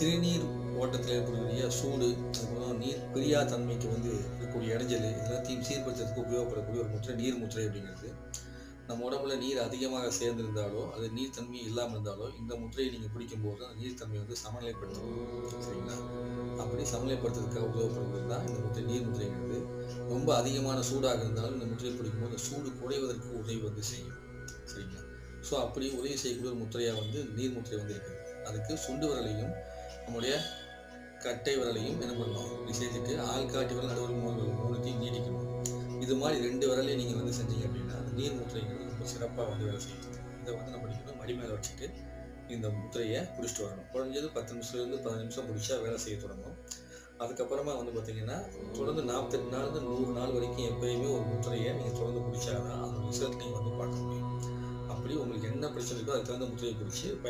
சிறுநீர் ஓட்டத்தில் ஏற்படக்கூடிய சூடு அதுக்கப்புறம் நீர் பிரியா தன்மைக்கு வந்து இருக்கக்கூடிய இடைஞ்சல் எல்லாத்தையும் சீர்படுத்துறதுக்கு உபயோகப்படக்கூடிய ஒரு முத்திரை நீர் முத்திரை அப்படிங்கிறது. நம்ம உடம்புல நீர் அதிகமாக சேர்ந்திருந்தாலோ அது நீர் தன்மை இல்லாமல் இருந்தாலோ இந்த முத்திரையை நீங்கள் பிடிக்கும்போது அந்த நீர் தன்மையை வந்து சமநிலைப்படுத்தும் சரிங்களா? அப்படி சமநிலைப்படுத்துறதுக்காக உபயோகப்படுறது தான் இந்த முத்திரை நீர் முத்திரைங்கிறது ரொம்ப அதிகமான சூடாக இருந்தாலும் இந்த முத்திரை பிடிக்கும்போது அந்த சூடு குறைவதற்கு உதவி வந்து செய்யும். சரிங்களா? ஸோ அப்படி உதவி செய்யக்கூடிய ஒரு முத்திரையாக வந்து நீர் முத்திரை வந்து இருக்குது. அதுக்கு சுண்டு விரலையும் நம்முடைய கட்டை விரலையும் என்ன பண்ணணும் இப்படி சேர்த்துட்டு ஆள்காட்டி விரல் நடுவில் மூணு மூணுத்தையும் நீடிக்கணும். இது மாதிரி ரெண்டு விரலையும் நீங்கள் வந்து செஞ்சீங்க அப்படின்னா அந்த நீர் முத்திரைங்கிறது ரொம்ப சிறப்பாக வந்து வேலை செய்யும். இதை வந்து நம்ம படிக்கணும். மடி மேலே வச்சுட்டு இந்த முத்திரையை பிடிச்சிட்டு வரணும். குறைஞ்சது பத்து நிமிஷத்துலேருந்து பதினஞ்சு நிமிஷம் பிடிச்சா வேலை செய்ய தொடங்கும். அதுக்கப்புறமா வந்து பார்த்தீங்கன்னா தொடர்ந்து நாற்பத்தெட்டு நாள்லேருந்து நூறு நாள் வரைக்கும் எப்பயுமே ஒரு முத்திரையை நீங்கள் தொடர்ந்து பிடிச்சாதான் அந்த ரிசல்ட் நீங்கள் வந்து பார்க்க முடியும். அப்படி உங்களுக்கு என்ன பிரச்சனை இருக்கோ அதுக்கு தகுந்த முத்திரையை பிடிச்சி